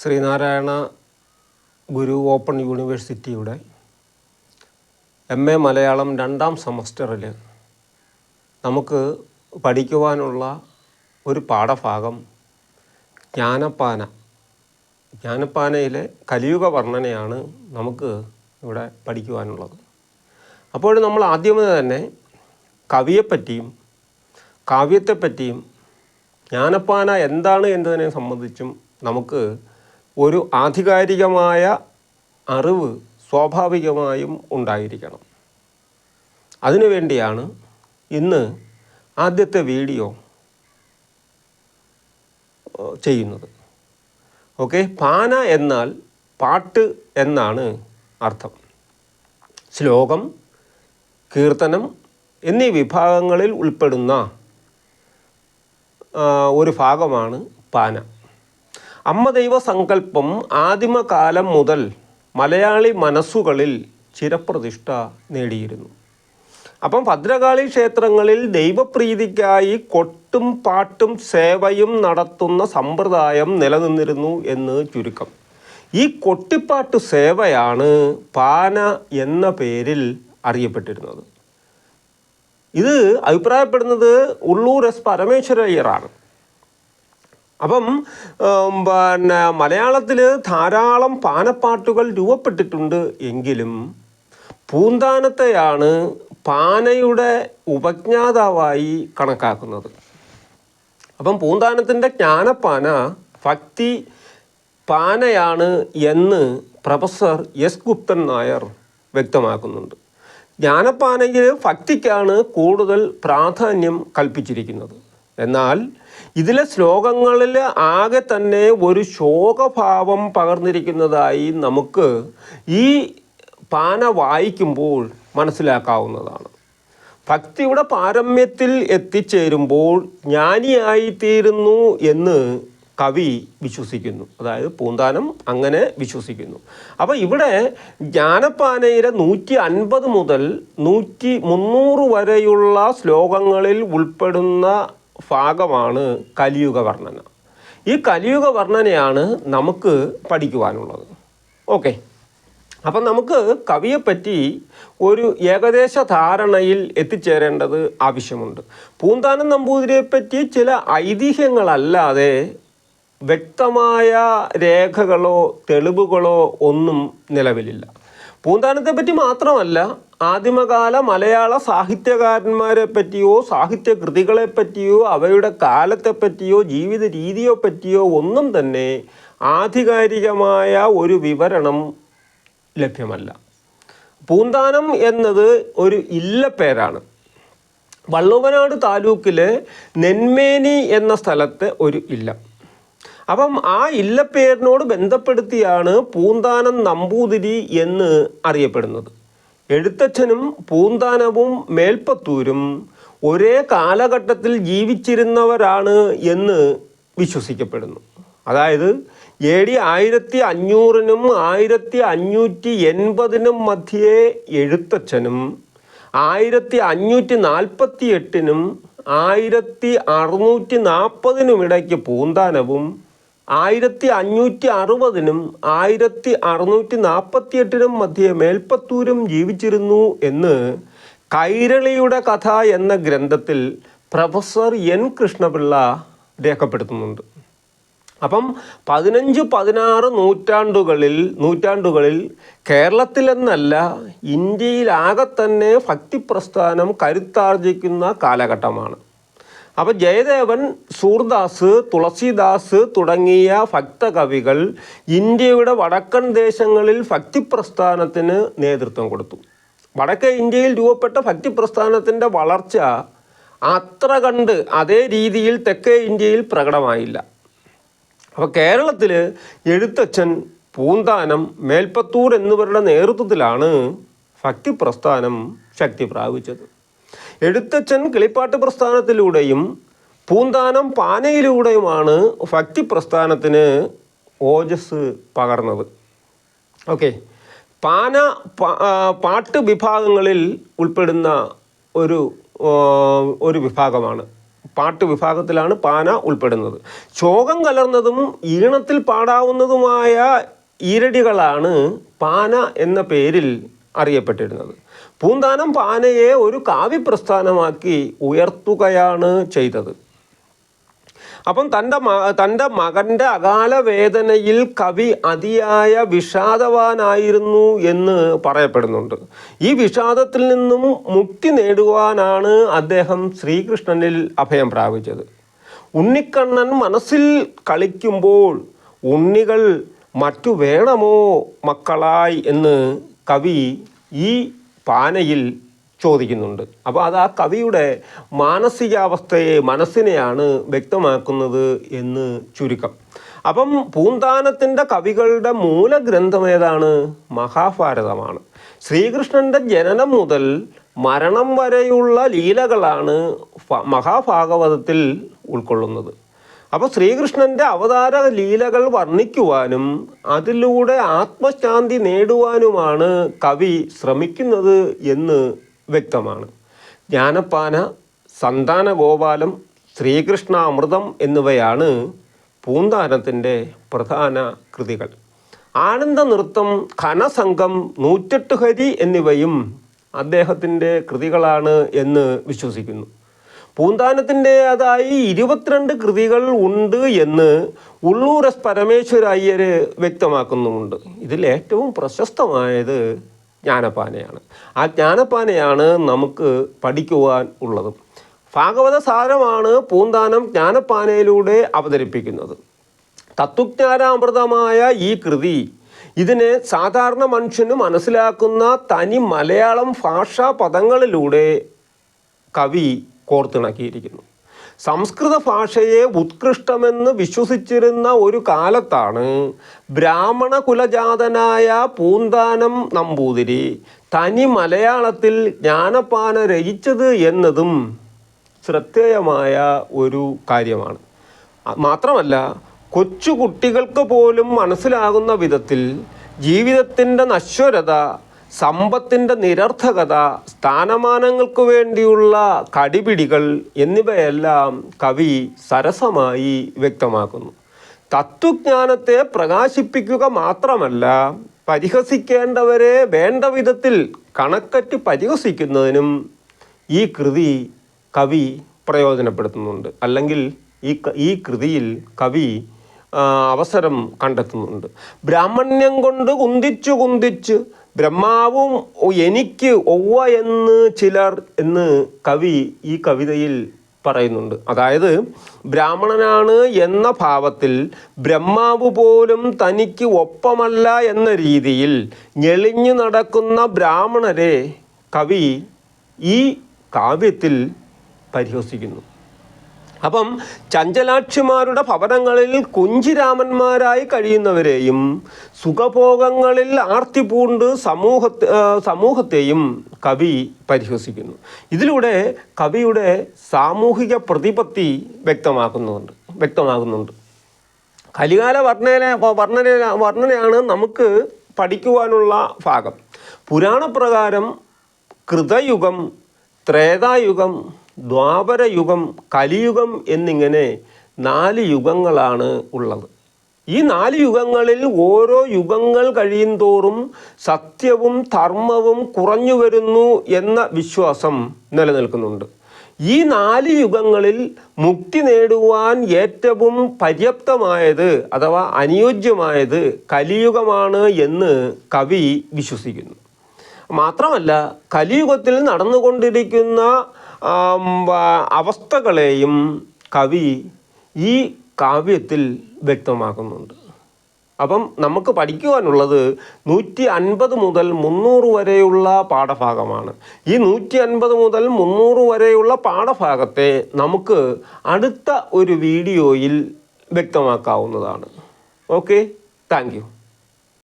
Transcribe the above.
Sreenarayana Guru open യൂണിവേഴ്സിറ്റിയുടെ M A Malayalam രണ്ടാം സെമസ്റ്ററിൽ നമുക്ക് പഠിക്കുവാനുള്ള ഒരു പാഠഭാഗം ജ്ഞാനപ്പാന. ജ്ഞാനപ്പാനയിലെ കലിയുഗ വർണനയാണ് നമുക്ക് ഇവിടെ പഠിക്കുവാനുള്ളത്. അപ്പോൾ നമ്മൾ ആദ്യമേ തന്നെ കവിയെപ്പറ്റിയും കാവ്യത്തെപ്പറ്റിയും ജ്ഞാനപ്പാന എന്താണ് എന്നതിനെ സംബന്ധിച്ചും നമുക്ക് ഒരു ആധികാരികമായ അറിവ് സ്വാഭാവികമായും ഉണ്ടായിരിക്കണം. അതിനുവേണ്ടിയാണ് ഇന്ന് ആദ്യത്തെ വീഡിയോ ചെയ്യുന്നത്. ഓക്കെ? പാന എന്നാൽ പാട്ട് എന്നാണ് അർത്ഥം. ശ്ലോകം കീർത്തനം എന്നീ വിഭാഗങ്ങളിൽ ഉൾപ്പെടുന്ന ഒരു ഭാഗമാണ് പാന. അമ്മ ദൈവ സങ്കല്പം ആദിമകാലം മുതൽ മലയാളി മനസ്സുകളിൽ ചിരപ്രതിഷ്ഠ നേടിയിരുന്നു. അപ്പം ഭദ്രകാളി ക്ഷേത്രങ്ങളിൽ ദൈവപ്രീതിക്കായി കൊട്ടും പാട്ടും സേവയും നടത്തുന്ന സമ്പ്രദായം നിലനിന്നിരുന്നു എന്ന് ചുരുക്കം. ഈ കൊട്ടിപ്പാട്ട് സേവയാണ് പാന എന്ന പേരിൽ അറിയപ്പെട്ടിരുന്നത്. ഇത് അഭിപ്രായപ്പെടുന്നത് ഉള്ളൂർ എസ് പരമേശ്വരയ്യറാണ്. അപ്പം പിന്നെ മലയാളത്തിൽ ധാരാളം പാനപ്പാട്ടുകൾ രൂപപ്പെട്ടിട്ടുണ്ട് എങ്കിലും പൂന്താനത്തെയാണ് പാനയുടെ ഉപജ്ഞാതാവായി കണക്കാക്കുന്നത്. അപ്പം പൂന്താനത്തിന്റെ ജ്ഞാനപ്പാന ഭക്തി പാനയാണ് എന്ന് പ്രൊഫസർ എസ് ഗുപ്തൻ നായർ വ്യക്തമാക്കുന്നുണ്ട്. ജ്ഞാനപ്പാനയിൽ ഭക്തിക്കാണ് കൂടുതൽ പ്രാധാന്യം കൽപ്പിച്ചിരിക്കുന്നത്. എന്നാൽ ഇതിലെ ശ്ലോകങ്ങളിൽ ആകെ തന്നെ ഒരു ശോകഭാവം പകർന്നിരിക്കുന്നതായി നമുക്ക് ഈ പാന വായിക്കുമ്പോൾ മനസ്സിലാക്കാവുന്നതാണ്. ഭക്തിയുടെ പാരമ്യത്തിൽ എത്തിച്ചേരുമ്പോൾ ജ്ഞാനിയായിത്തീരുന്നു എന്ന് കവി വിശ്വസിക്കുന്നു. അതായത് പൂന്താനം അങ്ങനെ വിശ്വസിക്കുന്നു. അപ്പോൾ ഇവിടെ ജ്ഞാനപ്പാനയിലെ നൂറ്റി അൻപത് മുതൽ നൂറ്റി മുന്നൂറ് വരെയുള്ള ശ്ലോകങ്ങളിൽ ഉൾപ്പെടുന്ന ഭാഗമാണ് കലിയുഗ വർണന. ഈ കലിയുഗ വർണനയാണ് നമുക്ക് പഠിക്കുവാനുള്ളത്. ഓക്കെ. അപ്പം നമുക്ക് കവിയെപ്പറ്റി ഒരു ഏകദേശ ധാരണയിൽ എത്തിച്ചേരേണ്ടത് ആവശ്യമുണ്ട്. പൂന്താനം നമ്പൂതിരിയെപ്പറ്റി ചില ഐതിഹ്യങ്ങളല്ലാതെ വ്യക്തമായ രേഖകളോ തെളിവുകളോ ഒന്നും നിലവിലില്ല. പൂന്താനത്തെപ്പറ്റി മാത്രമല്ല ആദിമകാല മലയാള സാഹിത്യകാരന്മാരെ പറ്റിയോ സാഹിത്യ കൃതികളെ പറ്റിയോ അവയുടെ കാലത്തെ പറ്റിയോ ജീവിത രീതിയെ പറ്റിയോ ഒന്നും തന്നെ ആധികാരികമായ ഒരു വിവരണം ലഭ്യമല്ല. പൂന്താനം എന്നത് ഒരു ഇല്ലപ്പേരാണ് വള്ളുവനാട് താലൂക്കിലെ നെന്മേനി എന്ന സ്ഥലത്തെ ഒരു ഇല്ലം. അപ്പം ആ ഇല്ലപ്പേരിനോട് ബന്ധപ്പെടുത്തിയാണ് പൂന്താനം നമ്പൂതിരി എന്ന് അറിയപ്പെടുന്നത്. എഴുത്തച്ഛനും പൂന്താനവും മേൽപ്പത്തൂരും ഒരേ കാലഘട്ടത്തിൽ ജീവിച്ചിരുന്നവരാണ് എന്ന് വിശ്വസിക്കപ്പെടുന്നു. അതായത് എ ഡി ആയിരത്തി അഞ്ഞൂറിനും ആയിരത്തി അഞ്ഞൂറ്റി എൺപതിനും മധ്യേ എഴുത്തച്ഛനും ആയിരത്തി അഞ്ഞൂറ്റി നാൽപ്പത്തി എട്ടിനും ആയിരത്തി അറുന്നൂറ്റി നാൽപ്പതിനും ഇടയ്ക്ക് പൂന്താനവും ആയിരത്തി അഞ്ഞൂറ്റി അറുപതിനും ആയിരത്തി അറുന്നൂറ്റി നാൽപ്പത്തി എട്ടിനും മധ്യേ മേൽപ്പത്തൂരും ജീവിച്ചിരുന്നു എന്ന് കൈരളിയുടെ കഥ എന്ന ഗ്രന്ഥത്തിൽ പ്രൊഫസർ എൻ കൃഷ്ണപിള്ള രേഖപ്പെടുത്തുന്നുണ്ട്. അപ്പം പതിനഞ്ച് പതിനാറ് നൂറ്റാണ്ടുകളിൽ നൂറ്റാണ്ടുകളിൽ കേരളത്തിലെന്നല്ല ഇന്ത്യയിലാകെ തന്നെ ഭക്തിപ്രസ്ഥാനം കരുത്താർജിക്കുന്ന കാലഘട്ടമാണ്. അപ്പോൾ ജയദേവൻ സൂർദാസ് തുളസിദാസ് തുടങ്ങിയ ഭക്തകവികൾ ഇന്ത്യയുടെ വടക്കൻ ദേശങ്ങളിൽ ഭക്തിപ്രസ്ഥാനത്തിന് നേതൃത്വം കൊടുത്തു. വടക്കേ ഇന്ത്യയിൽ രൂപപ്പെട്ട ഭക്തി പ്രസ്ഥാനത്തിന്റെ വളർച്ച അത്ര കണ്ട് അതേ രീതിയിൽ തെക്കേ ഇന്ത്യയിൽ പ്രകടമായില്ല. അപ്പോൾ കേരളത്തിൽ എഴുത്തച്ഛൻ പൂന്താനം മേൽപ്പത്തൂർ എന്നിവരുടെ നേതൃത്വത്തിലാണ് ഭക്തിപ്രസ്ഥാനം ശക്തി പ്രാപിച്ചത് എഴുത്തച്ഛൻ കിളിപ്പാട്ട് പ്രസ്ഥാനത്തിലൂടെയും പൂന്താനം പാനയിലൂടെയുമാണ് ഭക്തി പ്രസ്ഥാനത്തിന് ഓജസ് പകർന്നത്. ഓക്കെ പാന പാട്ട് വിഭാഗങ്ങളിൽ ഉൾപ്പെടുന്ന ഒരു ഒരു വിഭാഗമാണ്. പാട്ട് വിഭാഗത്തിലാണ് പാന ഉൾപ്പെടുന്നത്. ശോകം കലർന്നതും ഈണത്തിൽ പാടാവുന്നതുമായ ഈരടികളാണ് പാന എന്ന പേരിൽ അറിയപ്പെട്ടിരുന്നത്. പൂന്താനം പാനയെ ഒരു കാവ്യപ്രസ്ഥാനമാക്കി ഉയർത്തുകയാണ് ചെയ്തത്. അപ്പം തന്റെ മ തന്റെ മകന്റെ അകാല വേദനയിൽ കവി അതിയായ വിഷാദവാനായിരുന്നു എന്ന് പറയപ്പെടുന്നുണ്ട്. ഈ വിഷാദത്തിൽ നിന്നും മുക്തി നേടുവാനാണ് അദ്ദേഹം ശ്രീകൃഷ്ണനിൽ അഭയം പ്രാപിച്ചത്. ഉണ്ണിക്കണ്ണൻ മനസ്സിൽ കളിക്കുമ്പോൾ ഉണ്ണികൾ മറ്റു വേണമോ മക്കളായി എന്ന് കവി ഈ പാനയിൽ ചോദിക്കുന്നുണ്ട്. അപ്പോൾ അത് ആ കവിയുടെ മാനസികാവസ്ഥയെ മനസ്സിനെയാണ് വ്യക്തമാക്കുന്നത് എന്ന് ചുരുക്കം. അപ്പം പൂന്താനത്തിന്റെ കവികളുടെ മൂലഗ്രന്ഥം ഏതാണ്? മഹാഭാരതമാണ്. ശ്രീകൃഷ്ണന്റെ ജനനം മുതൽ മരണം വരെയുള്ള ലീലകളാണ് മഹാഭാഗവതത്തിൽ ഉൾക്കൊള്ളുന്നത്. അപ്പോൾ ശ്രീകൃഷ്ണന്റെ അവതാര ലീലകൾ വർണിക്കുവാനും അതിലൂടെ ആത്മശാന്തി നേടുവാനുമാണ് കവി ശ്രമിക്കുന്നത് എന്ന് വ്യക്തമാണ്. ജ്ഞാനപ്പാന സന്താന ഗോപാലം ശ്രീകൃഷ്ണാമൃതം എന്നിവയാണ് പൂന്താനത്തിന്റെ പ്രധാന കൃതികൾ. ആനന്ദ നൃത്തം ഘനസംഘം നൂറ്റെട്ട് ഹരി എന്നിവയും അദ്ദേഹത്തിന്റെ കൃതികളാണ് എന്ന് വിശ്വസിക്കുന്നു. പൂന്താനത്തിന്റെതായി ഇരുപത്തിരണ്ട് കൃതികൾ ഉണ്ട് എന്ന് ഉള്ളൂർ എസ് പരമേശ്വര അയ്യർ വ്യക്തമാക്കുന്നുമുണ്ട്. ഇതിൽ ഏറ്റവും പ്രശസ്തമായത് ജ്ഞാനപ്പാനയാണ്. ആ ജ്ഞാനപ്പാനയാണ് നമുക്ക് പഠിക്കുവാൻ ഉള്ളത്. ഭാഗവത സാരമാണ് പൂന്താനം ജ്ഞാനപ്പാനയിലൂടെ അവതരിപ്പിക്കുന്നത്. തത്വജ്ഞാനാമൃതമായ ഈ കൃതി ഇതിനെ സാധാരണ മനുഷ്യന് മനസ്സിലാക്കുന്ന തനി മലയാളം ഭാഷാ പദങ്ങളിലൂടെ കവി കോർത്തിണക്കിയിരിക്കുന്നു. സംസ്കൃത ഭാഷയെ ഉത്കൃഷ്ടമെന്ന് വിശ്വസിച്ചിരുന്ന ഒരു കാലത്താണ് ബ്രാഹ്മണ കുലജാതനായ പൂന്താനം നമ്പൂതിരി തനി മലയാളത്തിൽ ജ്ഞാനപ്പാന രചിച്ചത് എന്നതും ശ്രദ്ധേയമായ ഒരു കാര്യമാണ്. മാത്രമല്ല കൊച്ചു കുട്ടികൾക്ക് പോലും മനസ്സിലാകുന്ന വിധത്തിൽ ജീവിതത്തിന്റെ നശ്വരത സമ്പത്തിന്റെ നിരർത്ഥകത സ്ഥാനമാനങ്ങൾക്ക് വേണ്ടിയുള്ള കടിപിടികൾ എന്നിവയെല്ലാം കവി സരസമായി വ്യക്തമാക്കുന്നു. തത്വജ്ഞാനത്തെ പ്രകാശിപ്പിക്കുക മാത്രമല്ല പരിഹസിക്കേണ്ടവരെ വേണ്ട വിധത്തിൽ കണക്കറ്റ് പരിഹസിക്കുന്നതിനും ഈ കൃതി കവി പ്രയോജനപ്പെടുത്തുന്നുണ്ട്. അല്ലെങ്കിൽ ഈ ഈ കൃതിയിൽ കവി അവസരം കണ്ടെത്തുന്നുണ്ട്. ബ്രാഹ്മണ്യം കൊണ്ട് കുന്തിച്ചു കുന്തിച്ച് ബ്രഹ്മാവും എനിക്ക് ഒവ്വ എന്ന് ചിലർ എന്ന് കവി ഈ കവിതയിൽ പറയുന്നുണ്ട്. അതായത് ബ്രാഹ്മണനാണ് എന്ന ഭാവത്തിൽ ബ്രഹ്മാവ് പോലും തനിക്ക് ഒപ്പമല്ല എന്ന രീതിയിൽ ഞെളിഞ്ഞു നടക്കുന്ന ബ്രാഹ്മണരെ കവി ഈ കാവ്യത്തിൽ പരിഹസിക്കുന്നു. അപ്പം ചഞ്ചലാക്ഷിമാരുടെ ഭവനങ്ങളിൽ കുഞ്ചിരാമന്മാരായി കഴിയുന്നവരെയും സുഖഭോഗങ്ങളിൽ ആർത്തി പൂണ്ട് സമൂഹത്തെ സമൂഹത്തെയും കവി പരിഹസിക്കുന്നു. ഇതിലൂടെ കവിയുടെ സാമൂഹിക പ്രതിപത്തി വ്യക്തമാക്കുന്നുണ്ട് വ്യക്തമാകുന്നുണ്ട്. കലികാല വർണന വർണന വർണനയാണ് നമുക്ക് പഠിക്കുവാനുള്ള ഭാഗം. പുരാണപ്രകാരം കൃതയുഗം ത്രേതായുഗം ദ്വാപരയുഗം കലിയുഗം എന്നിങ്ങനെ നാല് യുഗങ്ങളാണ് ഉള്ളത്. ഈ നാല് യുഗങ്ങളിൽ ഓരോ യുഗങ്ങൾ കഴിയും തോറും സത്യവും ധർമ്മവും കുറഞ്ഞു വരുന്നു എന്ന വിശ്വാസം നിലനിൽക്കുന്നുണ്ട്. ഈ നാല് യുഗങ്ങളിൽ മുക്തി നേടുവാൻ ഏറ്റവും പര്യാപ്തമായത് അഥവാ അനുയോജ്യമായത് കലിയുഗമാണ് എന്ന് കവി വിശ്വസിക്കുന്നു. മാത്രമല്ല കലിയുഗത്തിൽ നടന്നുകൊണ്ടിരിക്കുന്ന അവസ്ഥകളെയും കവി ഈ കാവ്യത്തിൽ വ്യക്തമാക്കുന്നുണ്ട്. അപ്പം നമുക്ക് പഠിക്കുവാനുള്ളത് നൂറ്റി അൻപത് മുതൽ മുന്നൂറ് വരെയുള്ള പാഠഭാഗമാണ്. ഈ നൂറ്റി അൻപത് മുതൽ മുന്നൂറ് വരെയുള്ള പാഠഭാഗത്തെ നമുക്ക് അടുത്ത ഒരു വീഡിയോയിൽ വ്യക്തമാക്കാവുന്നതാണ്. Okay thank